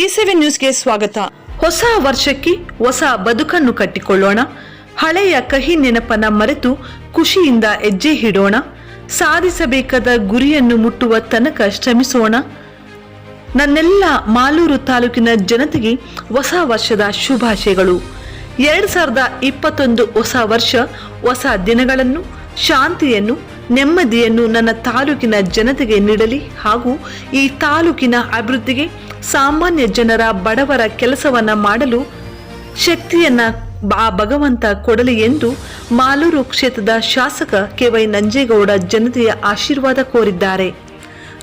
ಈ ಸೆವೆನ್ ನ್ಯೂಸ್ಗೆ ಸ್ವಾಗತ. ಹೊಸ ವರ್ಷಕ್ಕೆ ಹೊಸ ಬದುಕನ್ನು ಕಟ್ಟಿಕೊಳ್ಳೋಣ. ಹಳೆಯ ಕಹಿ ನೆನಪನ್ನ ಮರೆತು ಖುಷಿಯಿಂದ ಹೆಜ್ಜೆ ಇಡೋಣ ಸಾಧಿಸಬೇಕಾದ ಗುರಿಯನ್ನು ಮುಟ್ಟುವ ತನಕ ಶ್ರಮಿಸೋಣ. ನನ್ನೆಲ್ಲ ಮಾಲೂರು ತಾಲೂಕಿನ ಜನತೆಗೆ ಹೊಸ ವರ್ಷದ ಶುಭಾಶಯಗಳು. ಎರಡು ಸಾವಿರದ ಇಪ್ಪತ್ತೊಂದು ಹೊಸ ವರ್ಷ, ಹೊಸ ದಿನಗಳನ್ನು, ಶಾಂತಿಯನ್ನು ನೆಮ್ಮದಿಯನ್ನು ನನ್ನ ತಾಲೂಕಿನ ಜನತೆಗೆ ನೀಡಲಿ ಹಾಗೂ ಈ ತಾಲೂಕಿನ ಅಭಿವೃದ್ಧಿಗೆ ಸಾಮಾನ್ಯ ಜನರ ಬಡವರ ಕೆಲಸವನ್ನ ಮಾಡಲು ಶಕ್ತಿಯನ್ನ ಆ ಭಗವಂತ ಕೊಡಲಿ ಎಂದು ಮಾಲೂರು ಕ್ಷೇತ್ರದ ಶಾಸಕ ಕೆವೈ ನಂಜೇಗೌಡ ಜನತೆಯ ಆಶೀರ್ವಾದ ಕೋರಿದ್ದಾರೆ.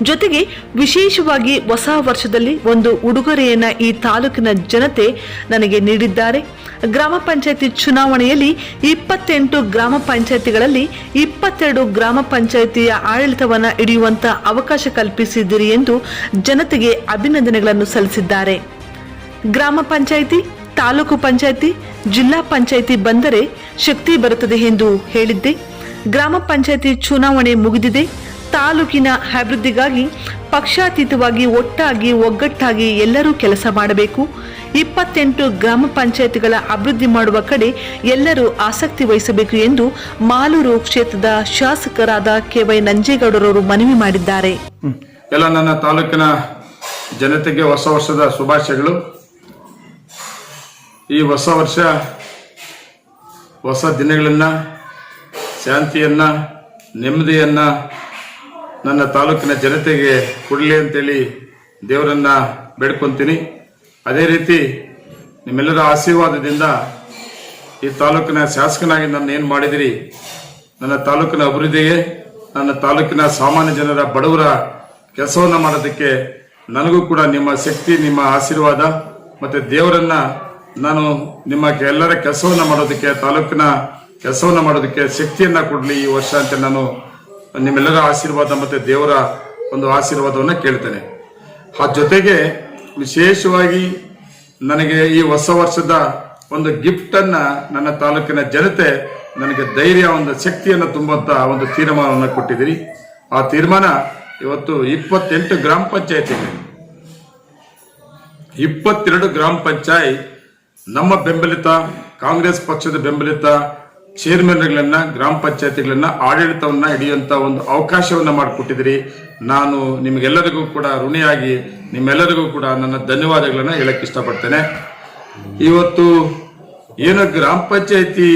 ಜೊತೆಗೆ ವಿಶೇಷವಾಗಿ ಹೊಸ ವರ್ಷದಲ್ಲಿ ಒಂದು ಉಡುಗೊರೆಯನ್ನ ಈ ತಾಲೂಕಿನ ಜನತೆ ನನಗೆ ನೀಡಿದ್ದಾರೆ. ಗ್ರಾಮ ಪಂಚಾಯತಿ ಚುನಾವಣೆಯಲ್ಲಿ ಇಪ್ಪತ್ತೆಂಟು ಗ್ರಾಮ ಪಂಚಾಯತಿಗಳಲ್ಲಿ ಇಪ್ಪತ್ತೆರಡು ಗ್ರಾಮ ಪಂಚಾಯತಿಯ ಆಡಳಿತವನ್ನು ಹಿಡಿಯುವಂತ ಅವಕಾಶ ಕಲ್ಪಿಸಿದ್ದೀರಿ ಎಂದು ಜನತೆಗೆ ಅಭಿನಂದನೆಗಳನ್ನು ಸಲ್ಲಿಸಿದ್ದಾರೆ. ಗ್ರಾಮ ಪಂಚಾಯಿತಿ, ತಾಲೂಕು ಪಂಚಾಯಿತಿ, ಜಿಲ್ಲಾ ಪಂಚಾಯಿತಿ ಬಂದರೆ ಶಕ್ತಿ ಬರುತ್ತದೆ ಎಂದು ಹೇಳಿದ್ದೆ. ಗ್ರಾಮ ಪಂಚಾಯಿತಿ ಚುನಾವಣೆ ಮುಗಿದಿದೆ. ತಾಲೂಕಿನ ಅಭಿವೃದ್ಧಿಗಾಗಿ ಪಕ್ಷಾತೀತವಾಗಿ ಒಟ್ಟಾಗಿ, ಒಗ್ಗಟ್ಟಾಗಿ ಎಲ್ಲರೂ ಕೆಲಸ ಮಾಡಬೇಕು. ಇಪ್ಪತ್ತೆಂಟು ಗ್ರಾಮ ಪಂಚಾಯಿತಿಗಳ ಅಭಿವೃದ್ಧಿ ಮಾಡುವ ಕಡೆ ಎಲ್ಲರೂ ಆಸಕ್ತಿ ವಹಿಸಬೇಕು ಎಂದು ಮಾಲೂರು ಕ್ಷೇತ್ರದ ಶಾಸಕರಾದ ಕೆ ವೈ ನಂಜೇಗೌಡರವರು ಮನವಿ ಮಾಡಿದ್ದಾರೆ. ಎಲ್ಲ ನನ್ನ ತಾಲೂಕಿನ ಜನತೆಗೆ ಹೊಸ ವರ್ಷದ ಶುಭಾಶಯಗಳು. ಈ ಹೊಸ ವರ್ಷ ಹೊಸ ದಿನಗಳನ್ನು, ಶಾಂತಿಯನ್ನ, ನೆಮ್ಮದಿಯನ್ನು ನನ್ನ ತಾಲೂಕಿನ ಜನತೆಗೆ ಕೊಡಲಿ ಅಂತೇಳಿ ದೇವರನ್ನ ಬೇಡ್ಕೊತೀನಿ. ಅದೇ ರೀತಿ ನಿಮ್ಮೆಲ್ಲರ ಆಶೀರ್ವಾದದಿಂದ ಈ ತಾಲೂಕಿನ ಶಾಸಕನಾಗಿ ನನ್ನ ಏನು ಮಾಡಿದಿರಿ? ನನ್ನ ತಾಲೂಕಿನ ಅಭಿವೃದ್ಧಿಗೆ, ನನ್ನ ತಾಲೂಕಿನ ಸಾಮಾನ್ಯ ಜನರ ಬಡವರ ಕೆಲಸವನ್ನು ಮಾಡೋದಕ್ಕೆ ನನಗೂ ಕೂಡ ನಿಮ್ಮ ಶಕ್ತಿ, ನಿಮ್ಮ ಆಶೀರ್ವಾದ ಮತ್ತೆ ದೇವರನ್ನ ನಾನು ನಿಮ್ಮ ಎಲ್ಲರ ಕೆಲಸವನ್ನ ಮಾಡೋದಕ್ಕೆ, ತಾಲೂಕಿನ ಕೆಲಸವನ್ನ ಮಾಡೋದಕ್ಕೆ ಶಕ್ತಿಯನ್ನ ಕೊಡಲಿ ಈ ವರ್ಷ ಅಂತ ನಾನು ನಿಮ್ಮೆಲ್ಲರ ಆಶೀರ್ವಾದ ಮತ್ತೆ ದೇವರ ಒಂದು ಆಶೀರ್ವಾದವನ್ನ ಕೇಳ್ತೇನೆ. ಆ ಜೊತೆಗೆ ವಿಶೇಷವಾಗಿ ನನಗೆ ಈ ಹೊಸ ವರ್ಷದ ಒಂದು ಗಿಫ್ಟ್ ಅನ್ನ ನನ್ನ ತಾಲೂಕಿನ ಜನತೆ ನನಗೆ ಧೈರ್ಯ ಒಂದು ಶಕ್ತಿಯನ್ನು ತುಂಬಂತ ಒಂದು ತೀರ್ಮಾನವನ್ನು ಕೊಟ್ಟಿದ್ದೀರಿ. ಆ ತೀರ್ಮಾನ ಇವತ್ತು ಇಪ್ಪತ್ತೆಂಟು ಗ್ರಾಮ ಪಂಚಾಯತಿಗೆ ಇಪ್ಪತ್ತೆರಡು ಗ್ರಾಮ ಪಂಚಾಯತ್ ನಮ್ಮ ಬೆಂಬಲಿತ ಕಾಂಗ್ರೆಸ್ ಪಕ್ಷದ ಬೆಂಬಲಿತ ಚೇರ್ಮನ್ಗಳನ್ನ, ಗ್ರಾಮ ಪಂಚಾಯತಿಗಳನ್ನ, ಆಡಳಿತವನ್ನ ಹಿಡಿಯುವಂತ ಒಂದು ಅವಕಾಶವನ್ನ ಮಾಡಿಕೊಟ್ಟಿದ್ರಿ ನಾನು ನಿಮಗೆಲ್ಲರಿಗೂ ಕೂಡ ಋಣಿಯಾಗಿ, ನಿಮ್ಮೆಲ್ಲರಿಗೂ ಕೂಡ ನನ್ನ ಧನ್ಯವಾದಗಳನ್ನ ಹೇಳಕ್ ಇಷ್ಟಪಡ್ತೇನೆ. ಇವತ್ತು ಏನು ಗ್ರಾಮ ಪಂಚಾಯತಿ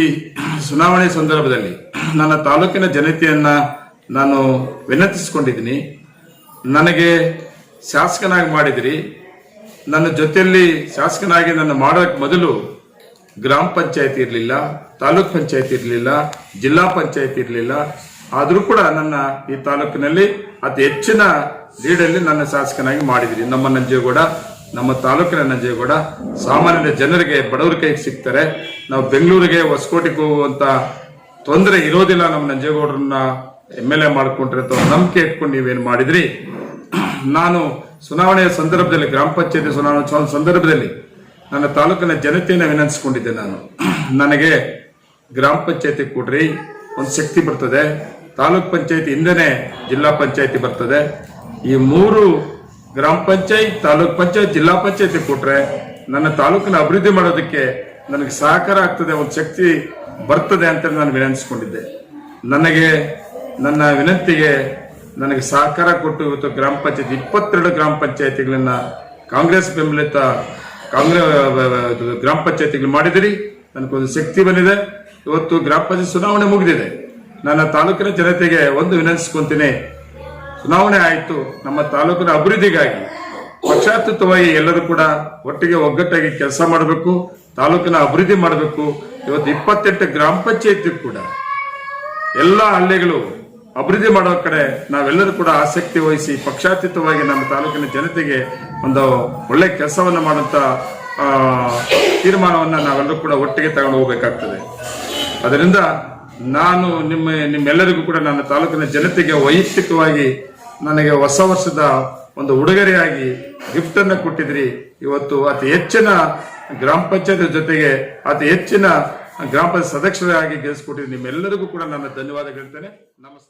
ಚುನಾವಣೆ ಸಂದರ್ಭದಲ್ಲಿ ನನ್ನ ತಾಲೂಕಿನ ಜನತೆಯನ್ನ ನಾನು ವಿನಂತಿಸಿಕೊಂಡಿದ್ದೀನಿ. ನನಗೆ ಶಾಸಕನಾಗಿ ಮಾಡಿದಿರಿ ನನ್ನ ಜೊತೆಯಲ್ಲಿ ಶಾಸಕನಾಗಿ ನನ್ನ ಮಾಡೋಕ್ಕೆ ಮೊದಲು ಗ್ರಾಮ ಪಂಚಾಯತಿ ಇರಲಿಲ್ಲ, ತಾಲೂಕ್ ಪಂಚಾಯತ್ ಇರಲಿಲ್ಲ, ಜಿಲ್ಲಾ ಪಂಚಾಯತ್ ಇರಲಿಲ್ಲ. ಆದರೂ ಕೂಡ ನನ್ನ ಈ ತಾಲೂಕಿನಲ್ಲಿ ಅತಿ ಹೆಚ್ಚಿನ ಲೀಡಲ್ಲಿ ನನ್ನ ಶಾಸಕನಾಗಿ ಮಾಡಿದಿರಿ ನಮ್ಮ ನಂಜೇಗೌಡ, ನಮ್ಮ ತಾಲೂಕಿನ ನಂಜೇಗೌಡ, ಸಾಮಾನ್ಯ ಜನರಿಗೆ ಬಡವರ ಕೈಗೆ ಸಿಗ್ತಾರೆ. ನಾವು ಬೆಂಗಳೂರಿಗೆ ಹೊಸಕೋಟೆಗೆ ಹೋಗುವಂತ ತೊಂದರೆ ಇರೋದಿಲ್ಲ ನಮ್ಮ ನಂಜೇಗೌಡರನ್ನ ಎಂ ಎಲ್ ಎ ಮಾಡ್ಕೊಂಡ್ರೆ ಅಂತ ನಂಬಿಕೆ ಇಟ್ಕೊಂಡು ನೀವೇನು ಮಾಡಿದ್ರಿ? ನಾನು ಚುನಾವಣೆಯ ಸಂದರ್ಭದಲ್ಲಿ, ಗ್ರಾಮ ಪಂಚಾಯತಿ ಚುನಾವಣೆ ಸಂದರ್ಭದಲ್ಲಿ ನನ್ನ ತಾಲೂಕಿನ ಜನತೆಯನ್ನು ವಿನಂತಿಸಿಕೊಂಡಿದ್ದೆ ನಾನು. ನನಗೆ ಗ್ರಾಮ ಪಂಚಾಯತಿ ಕೊಡ್ರಿ ಒಂದು ಶಕ್ತಿ ಬರ್ತದೆ. ತಾಲೂಕ್ ಪಂಚಾಯತಿ ಹಿಂದೆನೆ ಜಿಲ್ಲಾ ಪಂಚಾಯತಿ ಬರ್ತದೆ. ಈ ಮೂರು ಗ್ರಾಮ ಪಂಚಾಯತ್, ತಾಲೂಕ್ ಪಂಚಾಯತ್, ಜಿಲ್ಲಾ ಪಂಚಾಯತಿ ಕೊಟ್ರೆ ನನ್ನ ತಾಲೂಕಿನ ಅಭಿವೃದ್ಧಿ ಮಾಡೋದಕ್ಕೆ ನನಗೆ ಸಹಕಾರ ಆಗ್ತದೆ, ಒಂದು ಶಕ್ತಿ ಬರ್ತದೆ ಅಂತ ನಾನು ವಿನಂತಿಸಿಕೊಂಡಿದ್ದೆ. ನನಗೆ ನನ್ನ ವಿನಂತಿಗೆ ನನಗೆ ಸಹಕಾರ ಕೊಟ್ಟು ಇವತ್ತು ಗ್ರಾಮ ಪಂಚಾಯತ್, ಇಪ್ಪತ್ತೆರಡು ಗ್ರಾಮ ಪಂಚಾಯತಿಗಳನ್ನ ಕಾಂಗ್ರೆಸ್ ಬೆಂಬಲಿತ ಕಾಂಗ್ರೆಸ್ ಗ್ರಾಮ ಪಂಚಾಯತಿಗಳು ಮಾಡಿದಿರಿ ನನಗೊಂದು ಶಕ್ತಿ ಬಂದಿದೆ. ಇವತ್ತು ಗ್ರಾಮ ಪಂಚಾಯತ್ ಚುನಾವಣೆ ಮುಗಿದಿದೆ. ನನ್ನ ತಾಲೂಕಿನ ಜನತೆಗೆ ಒಂದು ವಿನಂತಿಸ್ಕೊಂತೀನಿ. ಚುನಾವಣೆ ಆಯಿತು, ನಮ್ಮ ತಾಲೂಕಿನ ಅಭಿವೃದ್ಧಿಗಾಗಿ ಪಕ್ಷಾತೀತವಾಗಿ ಎಲ್ಲರೂ ಕೂಡ ಒಟ್ಟಿಗೆ ಒಗ್ಗಟ್ಟಾಗಿ ಕೆಲಸ ಮಾಡಬೇಕು, ತಾಲೂಕಿನ ಅಭಿವೃದ್ಧಿ ಮಾಡಬೇಕು. ಇವತ್ತು ಇಪ್ಪತ್ತೆಂಟು ಗ್ರಾಮ ಪಂಚಾಯತಿ ಕೂಡ ಎಲ್ಲ ಹಳ್ಳಿಗಳು ಅಭಿವೃದ್ಧಿ ಮಾಡೋ ಕಡೆ ನಾವೆಲ್ಲರೂ ಕೂಡ ಆಸಕ್ತಿ ವಹಿಸಿ, ಪಕ್ಷಾತೀತವಾಗಿ ನಮ್ಮ ತಾಲೂಕಿನ ಜನತೆಗೆ ಒಂದು ಒಳ್ಳೆ ಕೆಲಸವನ್ನು ಮಾಡುವಂತ ತೀರ್ಮಾನವನ್ನು ನಾವೆಲ್ಲರೂ ಕೂಡ ಒಟ್ಟಿಗೆ ತಗೊಂಡು ಹೋಗಬೇಕಾಗ್ತದೆ. ಅದರಿಂದ ನಾನು ನಿಮ್ಮ, ನಿಮ್ಮೆಲ್ಲರಿಗೂ ಕೂಡ ನನ್ನ ತಾಲೂಕಿನ ಜನತೆಗೆ ವೈಯಕ್ತಿಕವಾಗಿ ನನಗೆ ಹೊಸ ವರ್ಷದ ಒಂದು ಉಡುಗೊರೆಯಾಗಿ ಗಿಫ್ಟ್ ಅನ್ನು ಕೊಟ್ಟಿದ್ರಿ. ಇವತ್ತು ಅತಿ ಹೆಚ್ಚಿನ ಗ್ರಾಮ ಪಂಚಾಯತ್ ಜೊತೆಗೆ ಅತಿ ಹೆಚ್ಚಿನ ಗ್ರಾಮ ಪಂಚಾಯತ್ ಸದಸ್ಯರಾಗಿ ಗೆಲ್ಲಿಸ್ಕೊಟ್ಟಿದ್ರಿ ನಿಮ್ಮೆಲ್ಲರಿಗೂ ಕೂಡ ನನ್ನ ಧನ್ಯವಾದ ಹೇಳ್ತೇನೆ. ನಮಸ್ಕಾರ.